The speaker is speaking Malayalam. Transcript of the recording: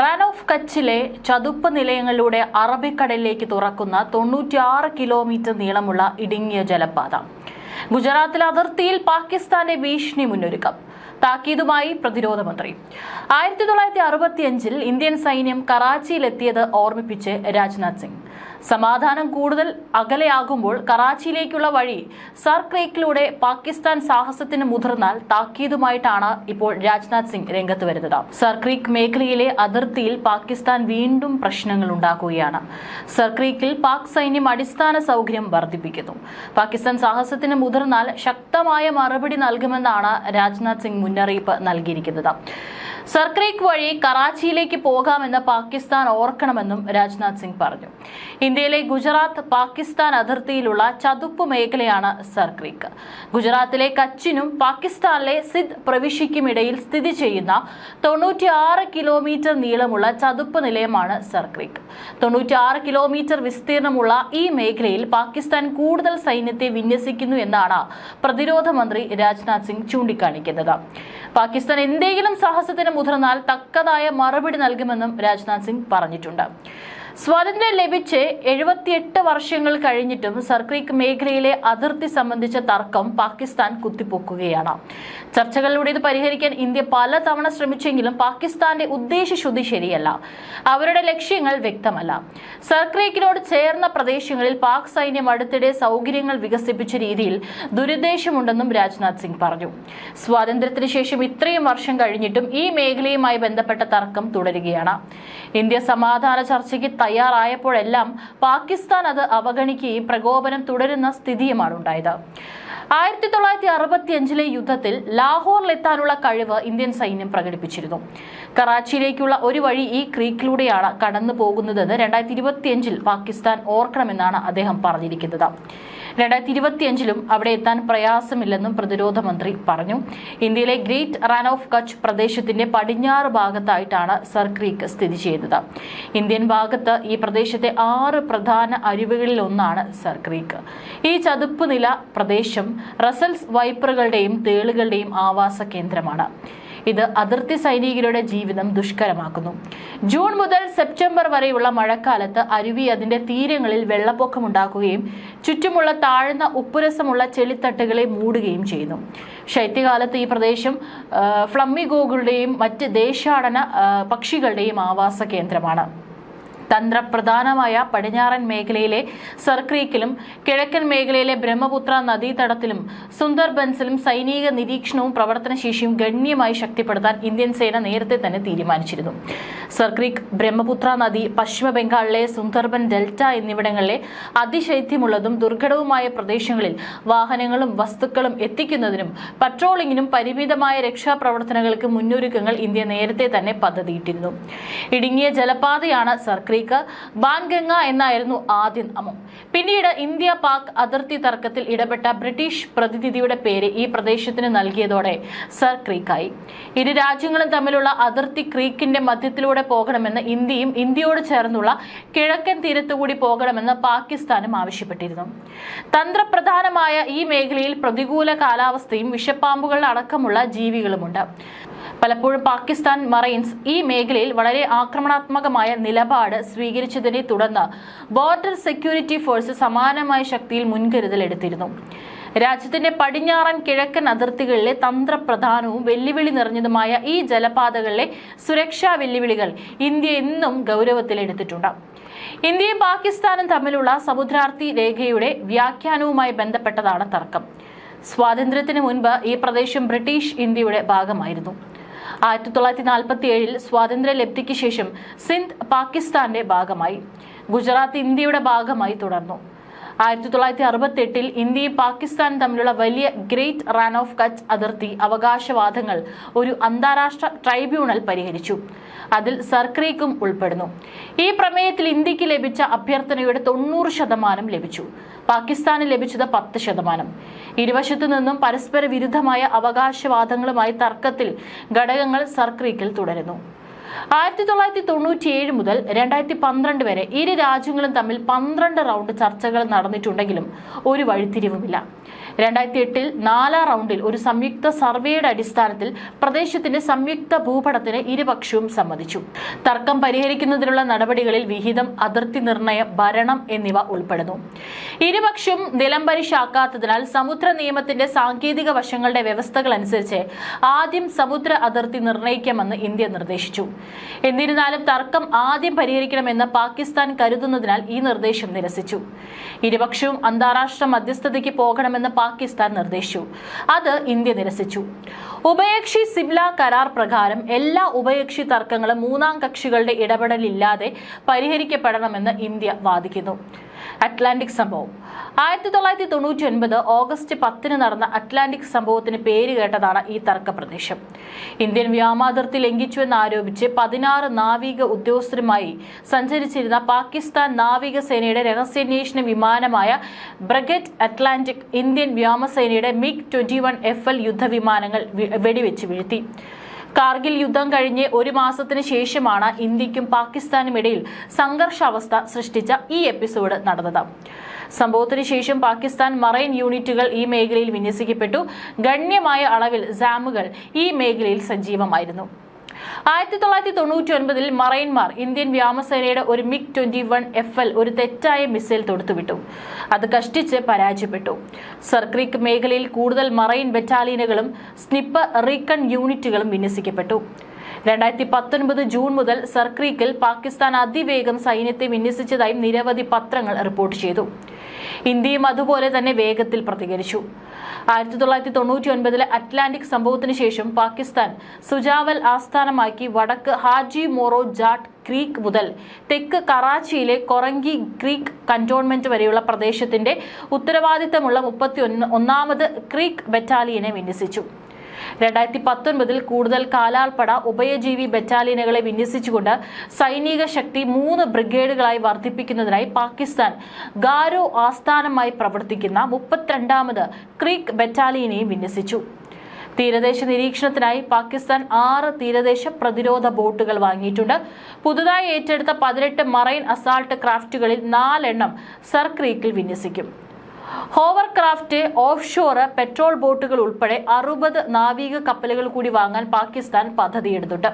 റാൻ ഓഫ് കച്ചിലെ ചതുപ്പ് നിലയങ്ങളിലൂടെ അറബിക്കടലിലേക്ക് തുറക്കുന്ന തൊണ്ണൂറ്റിയാറ് കിലോമീറ്റർ നീളമുള്ള ഇടുങ്ങിയ ജലപാത. ഗുജറാത്തിൽ അതിർത്തിയിൽ പാകിസ്ഥാന്റെ ഭീഷണി മുന്നൊരുക്കം. താക്കീതുമായി പ്രതിരോധ മന്ത്രി. ആയിരത്തി തൊള്ളായിരത്തി അറുപത്തിയഞ്ചിൽ ഇന്ത്യൻ സൈന്യം കറാച്ചിയിലെത്തിയത് ഓർമ്മിപ്പിച്ച് രാജ്നാഥ് സിംഗ്. സമാധാനം കൂടുതൽ അകലെയാകുമ്പോൾ കറാച്ചിയിലേക്കുള്ള വഴി സർക്രേക്കിലൂടെ പാകിസ്ഥാൻ സാഹസത്തിന് മുതിർന്നാൽ താക്കീതുമായിട്ടാണ് ഇപ്പോൾ രാജ്നാഥ് സിംഗ് രംഗത്ത് വരുന്നത്. സർക്രീക്ക് മേഖലയിലെ അതിർത്തിയിൽ പാകിസ്ഥാൻ വീണ്ടും പ്രശ്നങ്ങൾ ഉണ്ടാക്കുകയാണ്. സർക്രീക്കിൽ പാക് സൈന്യം അടിസ്ഥാന സൗകര്യം വർദ്ധിപ്പിക്കുന്നു. പാകിസ്ഥാൻ സാഹസത്തിന് മുതിർന്നാൽ ശക്തമായ മറുപടി നൽകുമെന്നാണ് രാജ്നാഥ് സിംഗ് മുന്നറിയിപ്പ് നൽകിയിരിക്കുന്നത്. സർക്രീക്ക് വഴി കറാച്ചിയിലേക്ക് പോകാമെന്ന് പാകിസ്ഥാൻ ഓർക്കണമെന്നും രാജ്നാഥ് സിംഗ് പറഞ്ഞു. ഇന്ത്യയിലെ ഗുജറാത്ത് പാകിസ്ഥാൻ അതിർത്തിയിലുള്ള ചതുപ്പ് മേഖലയാണ് സർക്രീക്ക് ഗുജറാത്തിലെ കച്ചിനും പാകിസ്ഥാനിലെ സിദ് പ്രവിശ്യയ്ക്കുമിടയിൽ സ്ഥിതി ചെയ്യുന്ന തൊണ്ണൂറ്റിയാറ് കിലോമീറ്റർ നീളമുള്ള ചതുപ്പ് നിലയമാണ് സർക്രീക്ക് തൊണ്ണൂറ്റിയാറ് കിലോമീറ്റർ വിസ്തീർണമുള്ള ഈ മേഖലയിൽ പാകിസ്ഥാൻ കൂടുതൽ സൈന്യത്തെ വിന്യസിക്കുന്നു എന്നാണ് പ്രതിരോധ മന്ത്രി രാജ്നാഥ് സിംഗ് ചൂണ്ടിക്കാണിക്കുന്നത്. പാകിസ്ഥാൻ എന്തെങ്കിലും സാഹസത്തിന് മുതിർന്നാൽ തക്കതായ മറുപടി നൽകുമെന്നും രാജ്നാഥ് സിംഗ് പറഞ്ഞിട്ടുണ്ട്. സ്വാതന്ത്ര്യം ലഭിച്ച് എഴുപത്തിയെട്ട് വർഷങ്ങൾ കഴിഞ്ഞിട്ടും സർക്രീക്ക് മേഖലയിലെ അതിർത്തി സംബന്ധിച്ച തർക്കം പാകിസ്ഥാൻ കുത്തിപ്പൊക്കുകയാണ്. ചർച്ചകളിലൂടെ ഇത് പരിഹരിക്കാൻ ഇന്ത്യ പലതവണ ശ്രമിച്ചെങ്കിലും പാകിസ്ഥാന്റെ ഉദ്ദേശശുദ്ധി ശരിയല്ല. അവരുടെ ലക്ഷ്യങ്ങൾ വ്യക്തമല്ല. സർക്രീക്കിനോട് ചേർന്ന പ്രദേശങ്ങളിൽ പാക് സൈന്യം അടുത്തിടെ സൗകര്യങ്ങൾ വികസിപ്പിച്ച രീതിയിൽ ദുരുദ്ദേശമുണ്ടെന്നും രാജ്നാഥ് സിംഗ് പറഞ്ഞു. സ്വാതന്ത്ര്യത്തിന് ശേഷം ഇത്രയും വർഷം കഴിഞ്ഞിട്ടും ഈ മേഖലയുമായി ബന്ധപ്പെട്ട തർക്കം തുടരുകയാണ്. ഇന്ത്യ സമാധാന ചർച്ചയ്ക്ക് തയ്യാറായപ്പോഴെല്ലാം പാകിസ്ഥാൻ അത് അവഗണിക്കുകയും പ്രകോപനം തുടരുന്ന സ്ഥിതിയുമാണ് ഉണ്ടായത്. ആയിരത്തി തൊള്ളായിരത്തി അറുപത്തി അഞ്ചിലെ യുദ്ധത്തിൽ ലാഹോറിലെത്താനുള്ള കഴിവ് ഇന്ത്യൻ സൈന്യം പ്രകടിപ്പിച്ചിരുന്നു. കറാച്ചിയിലേക്കുള്ള ഒരു വഴി ഈ ക്രീക്കിലൂടെയാണ് കടന്നു പോകുന്നതെന്ന് രണ്ടായിരത്തി ഇരുപത്തിയഞ്ചിൽ പാകിസ്ഥാൻ ഓർക്കണമെന്നാണ് അദ്ദേഹം പറഞ്ഞിരിക്കുന്നത്. രണ്ടായിരത്തി ഇരുപത്തിയഞ്ചിലും അവിടെ എത്താൻ പ്രയാസമില്ലെന്നും പ്രതിരോധ മന്ത്രി പറഞ്ഞു. ഇന്ത്യയിലെ ഗ്രേറ്റ് റാൻ ഓഫ് കച്ച് പ്രദേശത്തിന്റെ പടിഞ്ഞാറ് ഭാഗത്തായിട്ടാണ് സർ ക്രീക്ക് സ്ഥിതി ചെയ്യുന്നത്. ഇന്ത്യൻ ഭാഗത്ത് ഈ പ്രദേശത്തെ ആറ് പ്രധാന അരുവികളിൽ ഒന്നാണ് സർ ക്രീക്ക്. ഈ ചതുപ്പ് നില പ്രദേശം റസൽസ് വൈപ്പറുകളുടെയും തേളുകളുടെയും ആവാസ കേന്ദ്രമാണ്. ഇത് അതിർത്തി സൈനികരുടെ ജീവിതം ദുഷ്കരമാക്കുന്നു. ജൂൺ മുതൽ സെപ്റ്റംബർ വരെയുള്ള മഴക്കാലത്ത് അരുവി അതിന്റെ തീരങ്ങളിൽ വെള്ളപ്പൊക്കമുണ്ടാക്കുകയും ചുറ്റുമുള്ള താഴ്ന്ന ഉപ്പുരസമുള്ള ചെളിത്തട്ടുകളെ മൂടുകയും ചെയ്യുന്നു. ശൈത്യകാലത്ത് ഈ പ്രദേശം ഫ്ലമ്മിഗോകളുടെയും മറ്റ് ദേശാടന പക്ഷികളുടെയും ആവാസ കേന്ദ്രമാണ്. തന്ത്രപ്രധാനമായ പടിഞ്ഞാറൻ മേഖലയിലെ സർക്രീക്കിലും കിഴക്കൻ മേഖലയിലെ ബ്രഹ്മപുത്ര നദീതടത്തിലും സുന്ദർബൻസിലും സൈനിക നിരീക്ഷണവും പ്രവർത്തനശേഷിയും ഗണ്യമായി ശക്തിപ്പെടുത്താൻ ഇന്ത്യൻ സേന നേരത്തെ തന്നെ തീരുമാനിച്ചിരുന്നു. സർക്രീക്ക് ബ്രഹ്മപുത്ര നദി പശ്ചിമ ബംഗാളിലെ സുന്ദർബൻ ഡെൽറ്റ എന്നിവിടങ്ങളിലെ അതിശൈത്യമുള്ളതും ദുർഘടവുമായ പ്രദേശങ്ങളിൽ വാഹനങ്ങളും വസ്തുക്കളും എത്തിക്കുന്നതിനും പട്രോളിംഗിനും പരിമിതമായ രക്ഷാപ്രവർത്തനങ്ങൾക്ക് മുന്നൊരുക്കങ്ങൾ ഇന്ത്യ നേരത്തെ തന്നെ പദ്ധതിയിട്ടിരുന്നു. ഇടുങ്ങിയ ജലപാതയാണ് സർക്രീക്ക് ബാൻഗംഗ എന്നായിരുന്നു ആദ്യ നാമം. പിന്നീട് ഇന്ത്യ പാക് അതിർത്തി തർക്കത്തിൽ ഇടപെട്ട ബ്രിട്ടീഷ് പ്രതിനിധിയുടെ പേര് ഈ പ്രദേശത്തിന് നൽകിയതോടെ സർ ക്രീക്കായി. ഇരു രാജ്യങ്ങളും തമ്മിലുള്ള അതിർത്തി ക്രീക്കിന്റെ മധ്യത്തിലൂടെ പോകണമെന്ന് ഇന്ത്യയും ഇന്ത്യയോട് ചേർന്നുള്ള കിഴക്കൻ തീരത്തുകൂടി പോകണമെന്ന് പാകിസ്ഥാനും ആവശ്യപ്പെട്ടിരുന്നു. തന്ത്രപ്രധാനമായ ഈ മേഖലയിൽ പ്രതികൂല കാലാവസ്ഥയും വിഷപ്പാമ്പുകൾ അടക്കമുള്ള ജീവികളുമുണ്ട്. പലപ്പോഴും പാകിസ്ഥാൻ മറൈൻസ് ഈ മേഖലയിൽ വളരെ ആക്രമണാത്മകമായ നിലപാട് സ്വീകരിച്ചതിനെ തുടർന്ന് ബോർഡർ സെക്യൂരിറ്റി ഫോഴ്സ് സമാനമായ ശക്തിയിൽ മുൻകരുതൽ എടുത്തിരുന്നു. രാജ്യത്തിന്റെ പടിഞ്ഞാറൻ കിഴക്കൻ അതിർത്തികളിലെ തന്ത്രപ്രധാനവും വെല്ലുവിളി നിറഞ്ഞതുമായ ഈ ജലപാതകളിലെ സുരക്ഷാ വെല്ലുവിളികൾ ഇന്ത്യ എന്നും ഗൗരവത്തിലെടുത്തിട്ടുണ്ട് ഇന്ത്യയും പാകിസ്ഥാനും തമ്മിലുള്ള സമുദ്രാർത്ഥി രേഖയുടെ വ്യാഖ്യാനവുമായി ബന്ധപ്പെട്ടതാണ് തർക്കം. സ്വാതന്ത്ര്യത്തിന് മുൻപ് ഈ പ്രദേശം ബ്രിട്ടീഷ് ഇന്ത്യയുടെ ഭാഗമായിരുന്നു. ആയിരത്തി തൊള്ളായിരത്തി നാൽപ്പത്തി ഏഴിൽ സ്വാതന്ത്ര്യ ലബ്ധിക്ക് ശേഷം സിന്ധ് പാകിസ്ഥാന്റെ ഭാഗമായി. ഗുജറാത്ത് ഇന്ത്യയുടെ ഭാഗമായി തുടർന്നു. ആയിരത്തി തൊള്ളായിരത്തി അറുപത്തി എട്ടിൽ ഇന്ത്യയും പാകിസ്ഥാനും തമ്മിലുള്ള വലിയ ഗ്രേറ്റ് റാൻ ഓഫ് കച്ച് അതിർത്തി അവകാശവാദങ്ങൾ ഒരു അന്താരാഷ്ട്ര ട്രൈബ്യൂണൽ പരിഹരിച്ചു. അതിൽ സർക്രീക്കും ഉൾപ്പെടുന്നു. ഈ പ്രമേയത്തിൽ ഇന്ത്യയ്ക്ക് ലഭിച്ച അഭ്യർത്ഥനയുടെ തൊണ്ണൂറ് ശതമാനം ലഭിച്ചു. പാകിസ്ഥാന് ലഭിച്ചത് പത്ത് ശതമാനം. ഇരുവശത്തു നിന്നും പരസ്പര വിരുദ്ധമായ അവകാശവാദങ്ങളുമായി തർക്കത്തിൽ ഘടകങ്ങൾ സർക്രീക്കിൽ തുടരുന്നു. ആയിരത്തി തൊള്ളായിരത്തി തൊണ്ണൂറ്റിയേഴ് മുതൽ രണ്ടായിരത്തി പന്ത്രണ്ട് വരെ ഇരു രാജ്യങ്ങളും തമ്മിൽ പന്ത്രണ്ട് റൗണ്ട് ചർച്ചകൾ നടന്നിട്ടുണ്ടെങ്കിലും ഒരു വഴിത്തിരിവുമില്ല. രണ്ടായിരത്തി എട്ടിൽ നാലാം റൗണ്ടിൽ ഒരു സംയുക്ത സർവേയുടെ അടിസ്ഥാനത്തിൽ പ്രദേശത്തിന്റെ സംയുക്ത ഭൂപടത്തിന് ഇരുപക്ഷവും സമ്മതിച്ചു. തർക്കം പരിഹരിക്കുന്നതിനുള്ള നടപടികളിൽ വിഹിതം അതിർത്തി നിർണയം ഭരണം എന്നിവ ഉൾപ്പെടുന്നു. ഇരുപക്ഷവും നിലംപരിശാക്കാത്തതിനാൽ സമുദ്ര നിയമത്തിന്റെ സാങ്കേതിക വശങ്ങളുടെ വ്യവസ്ഥകൾ അനുസരിച്ച് ആദ്യം സമുദ്ര അതിർത്തി നിർണയിക്കാമെന്ന് ഇന്ത്യ നിർദ്ദേശിച്ചു. എന്നിരുന്നാലും തർക്കം ആദ്യം പരിഹരിക്കണമെന്ന് പാകിസ്ഥാൻ കരുതുന്നതിനാൽ ഈ നിർദ്ദേശം നിരസിച്ചു. ഇരുപക്ഷവും അന്താരാഷ്ട്ര മധ്യസ്ഥതയ്ക്ക് പോകണമെന്ന് പാകിസ്ഥാൻ നിർദ്ദേശിച്ചു. അത് ഇന്ത്യ നിരസിച്ചു. ഉഭയകക്ഷി സിംല കരാർ പ്രകാരം എല്ലാ ഉഭയകക്ഷി തർക്കങ്ങളും മൂന്നാം കക്ഷികളുടെ ഇടപെടലില്ലാതെ പരിഹരിക്കപ്പെടണമെന്ന് ഇന്ത്യ വാദിക്കുന്നു. അറ്റ്ലാന്റിക് സംഭവം. ആയിരത്തി തൊള്ളായിരത്തി തൊണ്ണൂറ്റി ഒൻപത് ഓഗസ്റ്റ് പത്തിന് നടന്ന അറ്റ്ലാന്റിക് സംഭവത്തിന് പേര് കേട്ടതാണ് ഈ തർക്ക പ്രദേശം ഇന്ത്യൻ വ്യോമാതിർത്തി ലംഘിച്ചുവെന്ന് ആരോപിച്ച് പതിനാറ് നാവിക ഉദ്യോഗസ്ഥരുമായി സഞ്ചരിച്ചിരുന്ന പാകിസ്ഥാൻ നാവികസേനയുടെ രഹസ്യാന്വേഷണ വിമാനമായ ബ്രഗറ്റ് അറ്റ്ലാന്റിക് ഇന്ത്യൻ വ്യോമസേനയുടെ MiG twenty one F L യുദ്ധവിമാനങ്ങൾ വെടിവെച്ച് വീഴ്ത്തി. കാർഗിൽ യുദ്ധം കഴിഞ്ഞ് ഒരു മാസത്തിന് ശേഷമാണ് ഇന്ത്യക്കും പാകിസ്ഥാനും ഇടയിൽ സംഘർഷാവസ്ഥ സൃഷ്ടിച്ച ഈ എപ്പിസോഡ് നടന്നത്. സംഭവത്തിന് ശേഷം പാകിസ്ഥാൻ മറൈൻ യൂണിറ്റുകൾ ഈ മേഖലയിൽ വിന്യസിക്കപ്പെട്ടു. ഗണ്യമായ അളവിൽ ജാമുകൾ ഈ മേഖലയിൽ സജീവമായിരുന്നു. ആയിരത്തി തൊള്ളായിരത്തി തൊണ്ണൂറ്റി ഒൻപതിൽ മറൈൻമാർ ഇന്ത്യൻ വ്യോമസേനയുടെ ഒരു MiG twenty one F L ഒരു തെറ്റായ മിസൈൽ തൊടുത്തുവിട്ടു. അത് കഷ്ടിച്ച് പരാജയപ്പെട്ടു. സർക്രീക്ക് മേഖലയിൽ കൂടുതൽ മറൈൻ ബറ്റാലിയനുകളും സ്നിപ്പർ റീക്കൺ യൂണിറ്റുകളും വിന്യസിക്കപ്പെട്ടു. രണ്ടായിരത്തി പത്തൊൻപത് ജൂൺ മുതൽ സർക്രീക്കിൽ പാകിസ്ഥാൻ അതിവേഗം സൈന്യത്തെ വിന്യസിച്ചതായും നിരവധി പത്രങ്ങൾ റിപ്പോർട്ട് ചെയ്തു. ഇന്ത്യയും അതുപോലെ തന്നെ വേഗത്തിൽ പ്രതികരിച്ചു. ആയിരത്തി തൊള്ളായിരത്തി തൊണ്ണൂറ്റി ഒൻപതിലെ അറ്റ്ലാന്റിക് സംഭവത്തിന് ശേഷം പാകിസ്ഥാൻ സുജാവൽ ആസ്ഥാനമാക്കി വടക്ക് ഹാജി മോറോ ജാട്ട് ക്രീക്ക് മുതൽ തെക്ക് കറാച്ചിയിലെ കൊറങ്കി ക്രീക്ക് കന്റോൺമെന്റ് വരെയുള്ള പ്രദേശത്തിന്റെ ഉത്തരവാദിത്തമുള്ള മുപ്പത്തി ഒന്നാമത് ക്രീക്ക് ബറ്റാലിയനെ വിന്യസിച്ചു. രണ്ടായിരത്തി പത്തൊൻപതിൽ കൂടുതൽ കാലാൾപ്പട ഉഭയജീവി ബറ്റാലിയനുകളെ വിന്യസിച്ചുകൊണ്ട് സൈനിക ശക്തി മൂന്ന് ബ്രിഗേഡുകളായി വർദ്ധിപ്പിക്കുന്നതിനായി പാകിസ്ഥാൻ ഗാരോ ആസ്ഥാനമായി പ്രവർത്തിക്കുന്ന മുപ്പത്തിരണ്ടാമത് ക്രീക്ക് ബറ്റാലിയനെയും വിന്യസിച്ചു. തീരദേശ നിരീക്ഷണത്തിനായി പാകിസ്ഥാൻ ആറ് തീരദേശ പ്രതിരോധ ബോട്ടുകൾ വാങ്ങിയിട്ടുണ്ട്. പുതുതായി ഏറ്റെടുത്ത പതിനെട്ട് മറൈൻ അസാൾട്ട് ക്രാഫ്റ്റുകളിൽ നാലെണ്ണം സർ ക്രീക്കിൽ വിന്യസിക്കും. Hovercraft offshore patrol ബോട്ടുകൾ ഉൾപ്പെടെ അറുപത് നാവിക കപ്പലുകൾ കൂടി വാങ്ങാൻ പാകിസ്ഥാൻ പദ്ധതിയെടുത്തിട്ടുണ്ട്.